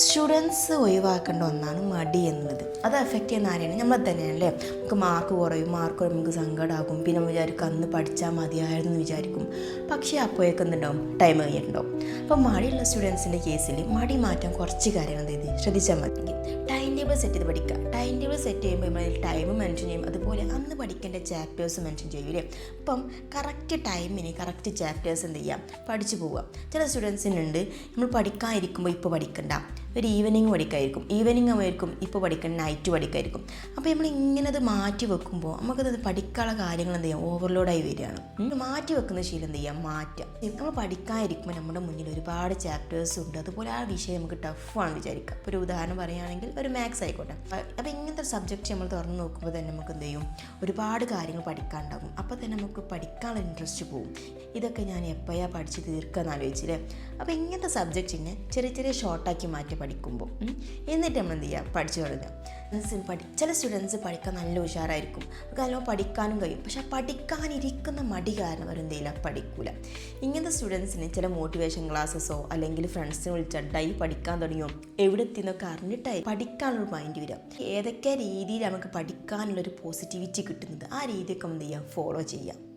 Students ഒഴിവാക്കേണ്ട ഒന്നാണ് മടി എന്നുള്ളത് അത് എഫക്റ്റ് ചെയ്യുന്ന ആരെയാണ് നമ്മൾ തന്നെയാണല്ലേ നമുക്ക് മാർക്ക് കുറയും മാർക്ക് കുറയും നമുക്ക് സങ്കടമാകും പിന്നെ നമ്മൾ വിചാരിക്കും അന്ന് പഠിച്ചാൽ മതിയായിരുന്നു വിചാരിക്കും. പക്ഷേ അപ്പോഴേക്കും എന്തുണ്ടാവും ടൈം കഴിഞ്ഞിട്ടുണ്ടാവും അപ്പോൾ മടിയുള്ള സ്റ്റുഡൻസിന്റെ കേസിൽ മടി മാറ്റാൻ കുറച്ച് കാര്യങ്ങൾ എന്ത് ശ്രദ്ധിച്ചാൽ മതി. ടൈം ടേബിൾ സെറ്റ് ചെയ്ത് പഠിക്കുക. ടൈം ടേബിൾ സെറ്റ് ചെയ്യുമ്പോൾ നമ്മൾ ടൈം മെൻഷൻ ചെയ്യും. അതുപോലെ അന്ന് പഠിക്കേണ്ട ചാപ്റ്റേഴ്സ് മെൻഷൻ ചെയ്യൂലേ അപ്പം കറക്റ്റ് ടൈമിന് കറക്റ്റ് ചാപ്റ്റേഴ്സ് എന്ത് ചെയ്യാം പഠിച്ചു പോവുക. ചില സ്റ്റുഡൻസിനുണ്ട് നമ്മൾ പഠിക്കാതിരിക്കുമ്പോൾ ഇപ്പോൾ പഠിക്കണ്ട. ഒരു ഈവനിങ് പഠിക്കായിരിക്കും. ഈവനിങ് ആയിരിക്കും ഇപ്പോൾ പഠിക്കണം നൈറ്റ് പഠിക്കായിരിക്കും. അപ്പോൾ നമ്മൾ ഇങ്ങനെ അത് മാറ്റി വെക്കുമ്പോൾ നമുക്കത് പഠിക്കാനുള്ള കാര്യങ്ങൾ എന്ത് ചെയ്യാം? ഓവർലോഡായി വരികയാണ്. മാറ്റി വെക്കുന്ന ശീലം എന്ത് ചെയ്യാം? മാറ്റാം. നമ്മൾ പഠിക്കാതിരിക്കുമ്പോൾ നമ്മുടെ മുന്നിൽ ഒരുപാട് ചാപ്റ്റേഴ്സ് ഉണ്ട്. അതുപോലെ ആ വിഷയം നമുക്ക് ടഫാണ് വിചാരിക്കുക ഇപ്പോൾ ഒരു ഉദാഹരണം പറയുകയാണെങ്കിൽ ഒരു മാത്സ് ആയിക്കോട്ടെ. അപ്പോൾ ഇങ്ങനത്തെ സബ്ജക്റ്റ് നമ്മൾ തുറന്ന് നോക്കുമ്പോൾ തന്നെ നമുക്ക് എന്ത് ചെയ്യും? ഒരുപാട് കാര്യങ്ങൾ പഠിക്കാനുണ്ടാകും അപ്പോൾ തന്നെ നമുക്ക് പഠിക്കാനുള്ള ഇൻട്രസ്റ്റ് പോകും ഇതൊക്കെ ഞാൻ എപ്പോഴാണ് പഠിച്ച് തീർക്കാന്ന് ആലോചിച്ചില്ലേ അപ്പോൾ ഇങ്ങനത്തെ സബ്ജക്റ്റിനെ ചെറിയ ചെറിയ ഷോർട്ടാക്കി മാറ്റി പഠിക്കുമ്പോൾ എന്നിട്ട് നമ്മൾ എന്ത് ചെയ്യുക പഠിച്ചു തുടങ്ങുക പഠി ചില സ്റ്റുഡൻസ് പഠിക്കാൻ നല്ല ഉഷാറായിരിക്കും. അവർക്ക് നല്ലോണം പഠിക്കാനും കഴിയും. പക്ഷെ പഠിക്കാനിരിക്കുന്ന മടി കാരണം അവർ എന്ത് പഠിക്കൂല. ഇങ്ങനത്തെ സ്റ്റുഡൻസിന് ചില മോട്ടിവേഷൻ ക്ലാസ്സസോ അല്ലെങ്കിൽ ഫ്രണ്ട്സിനെ വിളിച്ചാൽ ഡൈ പഠിക്കാൻ തുടങ്ങിയോ? എവിടെ എത്തിയെന്നൊക്കെ അറിഞ്ഞിട്ടായി പഠിക്കാനുള്ള മൈൻഡ് വരിക ഏതൊക്കെ രീതിയിൽ നമുക്ക് പഠിക്കാനുള്ളൊരു പോസിറ്റിവിറ്റി കിട്ടുന്നത്? ആ രീതിയൊക്കെ എന്ത് ചെയ്യുക ഫോളോ ചെയ്യുക